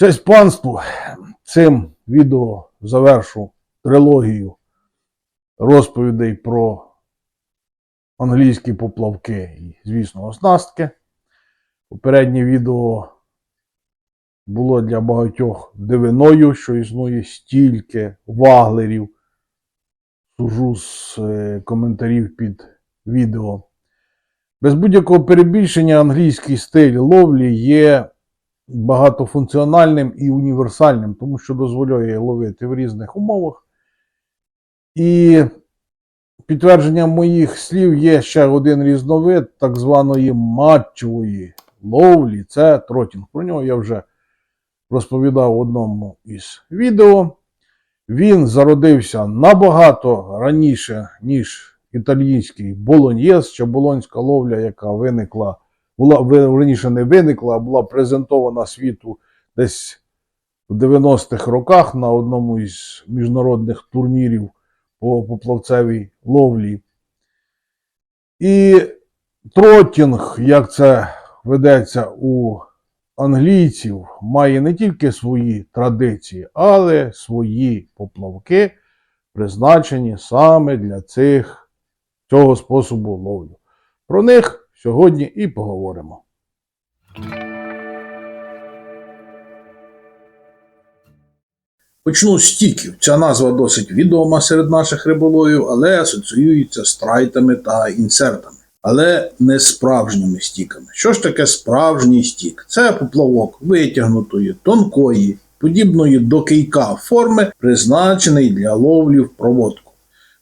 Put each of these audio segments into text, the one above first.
Честь панству. Цим відео завершу трилогію розповідей про англійські поплавки і, звісно, оснастки. Попереднє відео було для багатьох дивиною, що існує стільки ваглерів. Сужу з е, коментарів під відео. Без будь-якого перебільшення англійський стиль ловлі є багатофункціональним і універсальним, тому що дозволяє ловити в різних умовах. І підтвердженням моїх слів є ще один різновид так званої матчової ловлі. Це тротінг. Про нього я вже розповідав в одному із відео. Він зародився набагато раніше, ніж італійський болоньєз чи болонська ловля, яка виникла була раніше не виникла, а була презентована світу десь в 90-х роках на одному із міжнародних турнірів по поплавцевій ловлі. І тротінг, як це ведеться у англійців, має не тільки свої традиції, але свої поплавки, призначені саме для цих, цього способу ловлю. Про них сьогодні і поговоримо. Почну з стіків. Ця назва досить відома серед наших риболовів, але асоціюється з трайтами та інсертами. Але не справжніми стіками. Що ж таке справжній стік? Це поплавок витягнутої, тонкої, подібної до кийка форми, призначений для ловлі в проводку.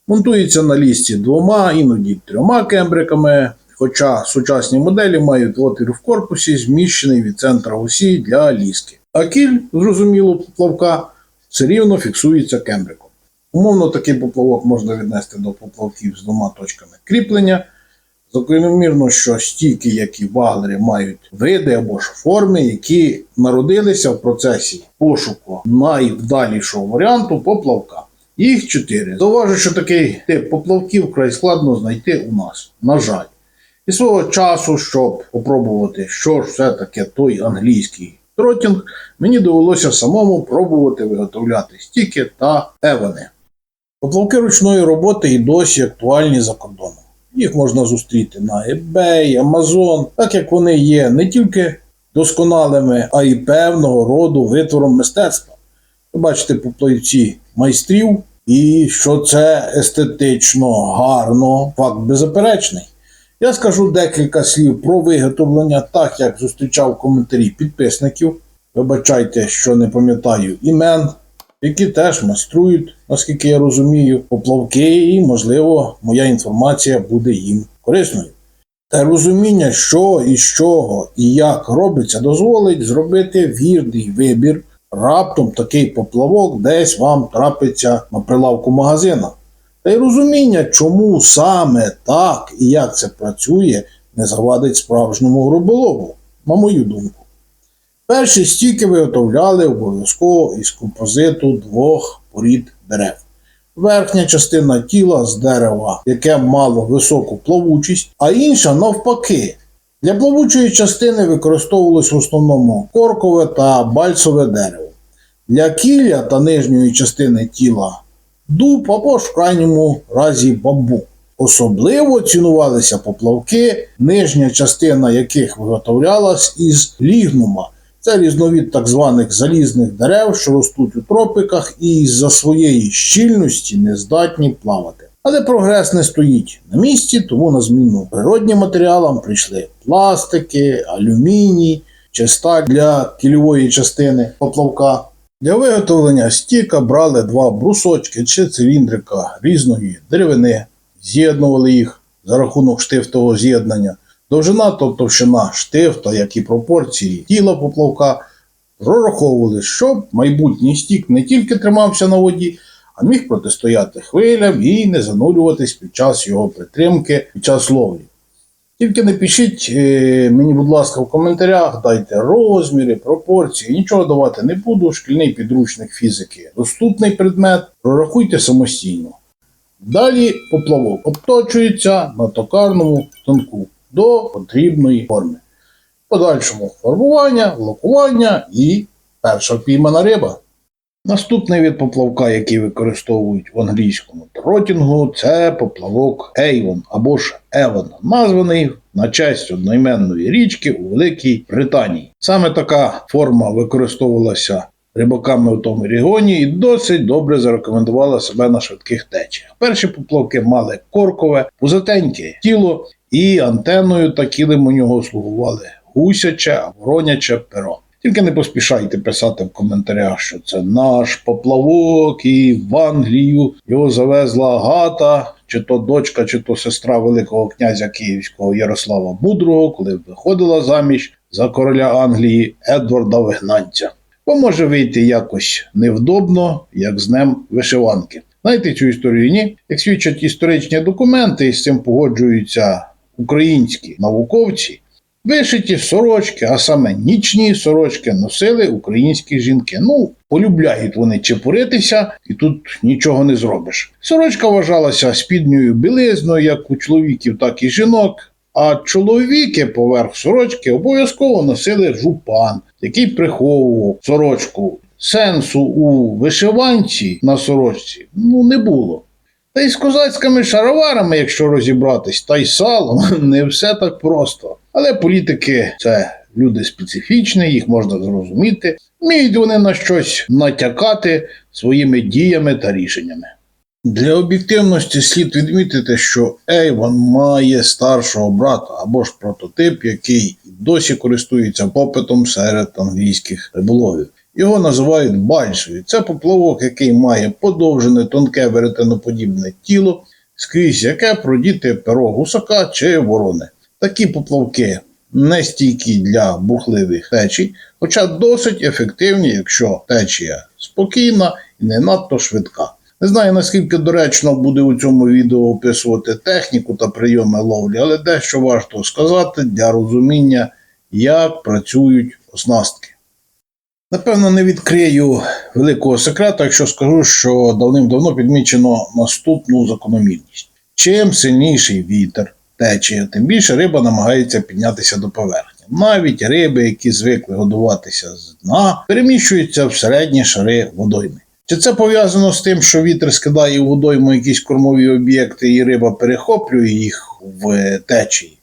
Монтується на лісці двома, іноді трьома кембриками, хоча сучасні моделі мають отвір в корпусі, зміщений від центра осі для ліски. А кіль, зрозуміло, поплавка все рівно фіксується кембриком. Умовно, такий поплавок можна віднести до поплавків з двома точками кріплення. Закономірно, що стійки, як і ваглери, мають види або ж форми, які народилися в процесі пошуку найвдалішого варіанту поплавка. Їх чотири. Зауважу, що такий тип поплавків вкрай складно знайти у нас. На жаль. І свого часу, щоб попробувати, що ж все таке той англійський тротінг, мені довелося самому пробувати виготовляти стіки та евани. Поплавки ручної роботи і досі актуальні за кордоном. Їх можна зустріти на eBay, Amazon, так як вони є не тільки досконалими, а й певного роду витвором мистецтва. Ви бачите поплавці майстрів, і що це естетично гарно, факт беззаперечний. Я скажу декілька слів про виготовлення, так як зустрічав коментарі підписників. Вибачайте, що не пам'ятаю імен, які теж майструють, наскільки я розумію, поплавки, і, можливо, моя інформація буде їм корисною. Та розуміння, що і з чого і як робиться, дозволить зробити вірний вибір. Раптом такий поплавок десь вам трапиться на прилавку магазина. Та й розуміння, чому саме так і як це працює, не завадить справжньому риболову, на мою думку. Перші стіки виготовляли обов'язково із композиту двох порід дерев. Верхня частина тіла з дерева, яке мало високу плавучість, а інша навпаки. Для плавучої частини використовувалось в основному коркове та бальцове дерево. Для кілля та нижньої частини тіла дуб або в крайньому разі бамбук. Особливо цінувалися поплавки, нижня частина яких виготовлялась із лігнума. Це різновид так званих залізних дерев, що ростуть у тропиках і з-за своєї щільності не здатні плавати. Але прогрес не стоїть на місці, тому на зміну природнім матеріалам прийшли пластики, алюміній чи сталь для кільової частини поплавка. Для виготовлення стіка брали два брусочки чи циліндрика різної деревини, з'єднували їх за рахунок штифтового з'єднання. Довжина та товщина штифта, як і пропорції тіла поплавка, прораховували, щоб майбутній стік не тільки тримався на воді, а міг протистояти хвилям і не занурюватись під час його притримки під час ловлі. Тільки не пишіть е, мені, будь ласка, в коментарях, дайте розміри, пропорції, нічого давати не буду. Шкільний підручник фізики. Доступний предмет, прорахуйте самостійно. Далі поплавок обточується на токарному станку до потрібної форми. Подальшому фарбування, лакування і перша впіймана риба. Наступний від поплавка, який використовують в англійському тротінгу, це поплавок Avon або ж Евон, названий на честь одноіменної річки у Великій Британії. Саме така форма використовувалася рибаками у тому регіоні і досить добре зарекомендувала себе на швидких течіях. Перші поплавки мали коркове, пузатеньке тіло і антеною та кілем у нього слугували гусяче а вороняче перо. Тільки не поспішайте писати в коментарях, що це наш поплавок, і в Англію його завезла Агата, чи то дочка, чи то сестра Великого князя Київського Ярослава Мудрого, коли виходила заміж за короля Англії Едварда Вигнанця. Бо може вийти якось невдобно, як з днем вишиванки. Знаєте цю історію? Ні? Як свідчать історичні документи, і з цим погоджуються українські науковці. Вишиті сорочки, а саме нічні сорочки носили українські жінки. Ну, полюбляють вони чепуритися, і тут нічого не зробиш. Сорочка вважалася спідньою білизною, як у чоловіків, так і жінок. А чоловіки поверх сорочки обов'язково носили жупан, який приховував сорочку. Сенсу у вишиванці на сорочці ну не було. Та й з козацькими шароварами, якщо розібратись, та й салом, не все так просто. Але політики це люди специфічні, їх можна зрозуміти. Вміють вони на щось натякати своїми діями та рішеннями. Для об'єктивності слід відмітити, що Ейвон має старшого брата або ж прототип, який досі користується попитом серед англійських риболовів. Його називають бальшою. Це поплавок, який має подовжене тонке веретеноподібне тіло, скрізь яке продіти перо гусака чи ворони. Такі поплавки не стійкі для бурхливих течій, хоча досить ефективні, якщо течія спокійна і не надто швидка. Не знаю, наскільки доречно буде у цьому відео описувати техніку та прийоми ловлі, але дещо варто сказати для розуміння, як працюють оснастки. Напевно, не відкрию великого секрету, якщо скажу, що давним-давно підмічено наступну закономірність. Чим сильніший вітер, течія, тим більше риба намагається піднятися до поверхні. Навіть риби, які звикли годуватися з дна, переміщуються в середні шари водойми. Чи це пов'язано з тим, що вітер скидає у водойму якісь кормові об'єкти і риба перехоплює їх в течії?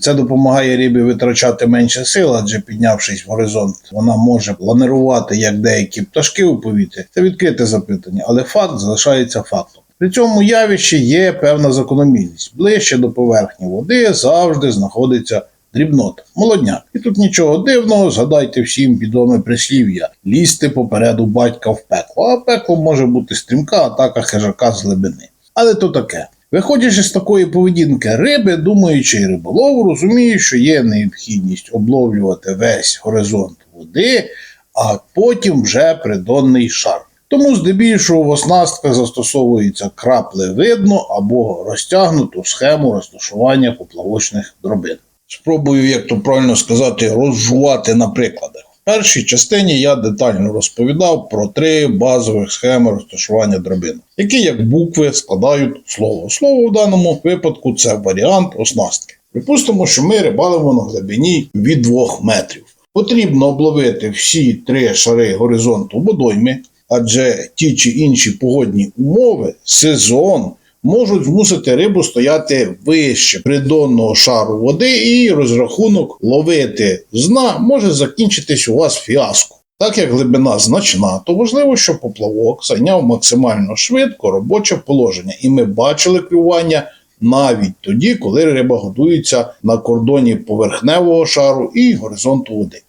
Це допомагає рибі витрачати менше сил, адже піднявшись в горизонт, вона може планирувати як деякі пташки у повітрі? Це відкрите запитання, але факт залишається фактом. При цьому явищі є певна закономірність. Ближче до поверхні води завжди знаходиться дрібнота, молодняк. І тут нічого дивного, згадайте всім відоме прислів'я лізти попереду батька в пекло, а пекло може бути стрімка атака хижака з глибини. Але то таке. Виходячи з такої поведінки риби, думаючи риболов, розуміє, що є необхідність обловлювати весь горизонт води, а потім вже придонний шар. Тому здебільшого в оснастках застосовується краплевидно або розтягнуту схему розташування поплавочних дробин. Спробую, як то правильно сказати, розжувати на прикладах. Першій частині я детально розповідав про три базових схеми розташування дробин, які як букви складають слово. Слово в даному випадку це варіант оснастки. Припустимо, що ми рибалимо на глибині від 2 метрів. Потрібно обловити всі три шари горизонту водойми, адже ті чи інші погодні умови, сезон можуть змусити рибу стояти вище придонного шару води, і розрахунок ловити з дна може закінчитись у вас фіаско. Так як глибина значна, то важливо, щоб поплавок зайняв максимально швидко робоче положення, і ми бачили клювання навіть тоді, коли риба годується на кордоні поверхневого шару і горизонту води.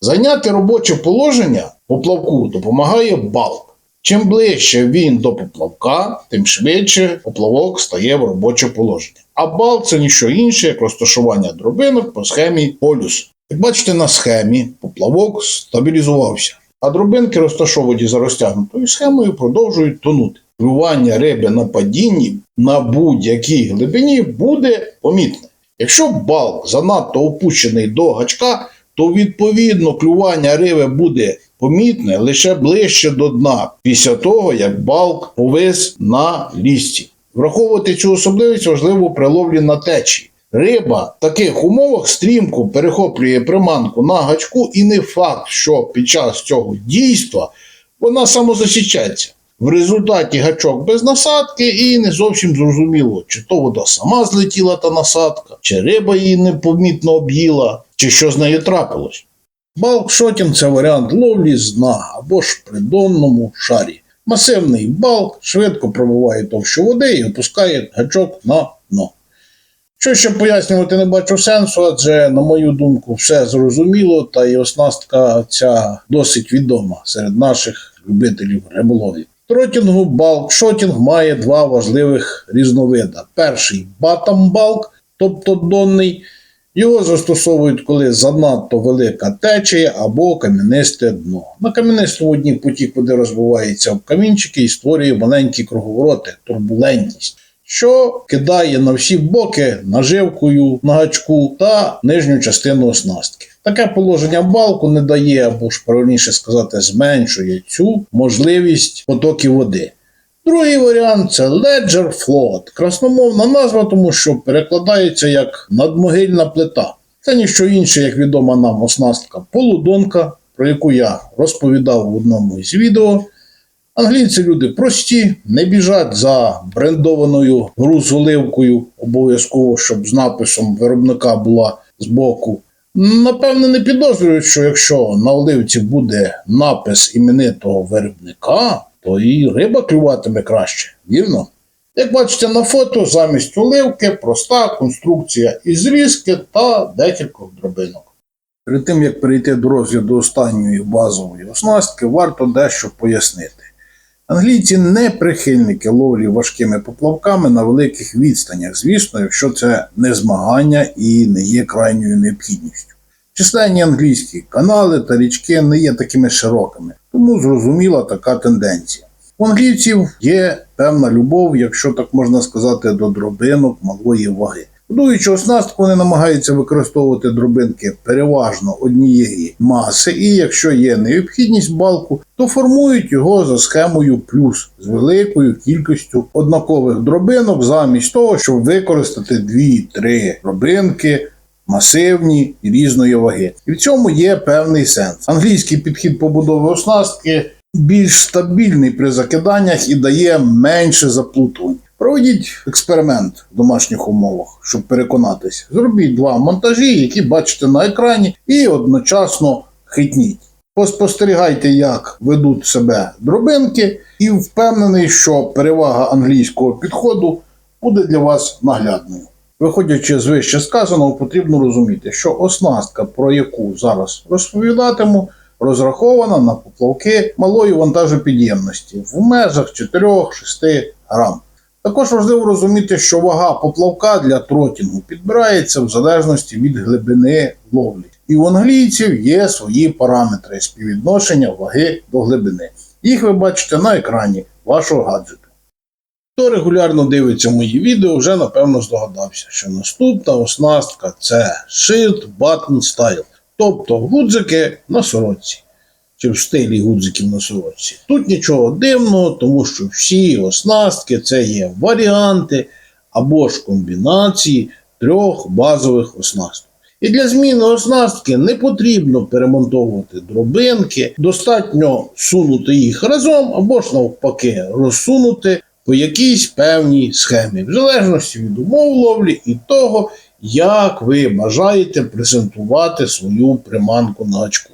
Зайняти робоче положення поплавку допомагає балк. Чим ближче він до поплавка, тим швидше поплавок стає в робоче положення. А бал це ніщо інше, як розташування дробинок по схемі полюс. Як бачите на схемі, поплавок стабілізувався, а дробинки, розташовані за розтягнутою схемою, продовжують тонути. Клювання риби на падінні на будь-якій глибині буде помітне. Якщо балк занадто опущений до гачка, то відповідно клювання риби буде помітне лише ближче до дна, після того як балк повис на лісці. Враховувати цю особливість важливо при ловлі на течії. Риба в таких умовах стрімко перехоплює приманку на гачку, і не факт, що під час цього дійства вона самозасічається. В результаті гачок без насадки і не зовсім зрозуміло, чи то вода сама злетіла та насадка, чи риба її непомітно об'їла, чи що з нею трапилось. Балкшотінг це варіант ловлі з дна або ж при донному шарі. Масивний балк швидко пробиває товщу води і опускає гачок на дно. Що ще пояснювати не бачу сенсу, адже, на мою думку, все зрозуміло, та і оснастка ця досить відома серед наших любителів риболовлі. В тротінгу балкшотінг має два важливих різновида. Перший батам-балк, тобто донний. Його застосовують, коли занадто велика течія або кам'янисте дно. На кам'янистому дні потік води розбивається об камінчики і створює маленькі круговороти, турбулентність, що кидає на всі боки наживкою на гачку та нижню частину оснастки. Таке положення балку не дає, або ж правильніше сказати, зменшує цю можливість потоків води. Другий варіант це Ledger Float. Красномовна назва, тому що перекладається як надмогильна плита. Це ніщо інше, як відома нам оснастка полудонка, про яку я розповідав в одному із відео. Англійці люди прості, не біжать за брендованою грузоливкою, обов'язково, щоб з написом виробника була збоку. Напевне, не підозрюють, що якщо на оливці буде напис іменитого виробника, то і риба клюватиме краще, вірно? Як бачите на фото, замість оливки проста конструкція із різки та декілька дробинок. Перед тим як перейти до розгляду останньої базової оснастки, варто дещо пояснити. Англійці не прихильники ловлі важкими поплавками на великих відстанях, звісно, якщо це не змагання і не є крайньою необхідністю. Численні англійські канали та річки не є такими широкими, тому зрозуміла така тенденція. У англійців є певна любов, якщо так можна сказати, до дробинок малої ваги. Будуючи оснастку, вони намагаються використовувати дробинки переважно однієї маси, і якщо є необхідність балку, то формують його за схемою плюс з великою кількістю однакових дробинок, замість того, щоб використати 2-3 дробинки масивні і різної ваги. І в цьому є певний сенс. Англійський підхід побудови оснастки більш стабільний при закиданнях і дає менше заплутувань. Проведіть експеримент в домашніх умовах, щоб переконатися. Зробіть два монтажі, які бачите на екрані, і одночасно хитніть. Поспостерігайте, як ведуть себе дробинки, і впевнений, що перевага англійського підходу буде для вас наглядною. Виходячи з вище сказаного, потрібно розуміти, що оснастка, про яку зараз розповідатиму, розрахована на поплавки малої вантажопідємності в межах 4-6 грам. Також важливо розуміти, що вага поплавка для тротінгу підбирається в залежності від глибини ловлі. І у англійців є свої параметри співвідношення ваги до глибини. Їх ви бачите на екрані вашого гаджету. Хто регулярно дивиться мої відео, вже напевно здогадався, що наступна оснастка це Shield Button Style, тобто гудзики на сорочці. Чи в стилі гудзиків на сорочці. Тут нічого дивного, тому що всі оснастки це є варіанти або ж комбінації трьох базових оснасток. І для зміни оснастки не потрібно перемонтовувати дробинки, достатньо сунути їх разом або ж навпаки розсунути по якійсь певній схемі, в залежності від умов ловлі і того, як ви бажаєте презентувати свою приманку на гачку.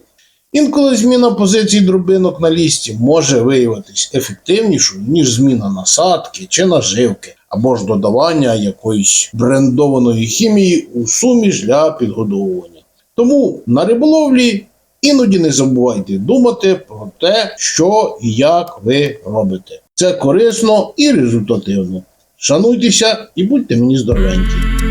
Інколи зміна позицій дробинок на лісті може виявитись ефективнішою, ніж зміна насадки чи наживки, або ж додавання якоїсь брендованої хімії у суміш для підгодовування. Тому на риболовлі іноді не забувайте думати про те, що і як ви робите. Це корисно і результативно. Шануйтеся і будьте мені здоровенькі.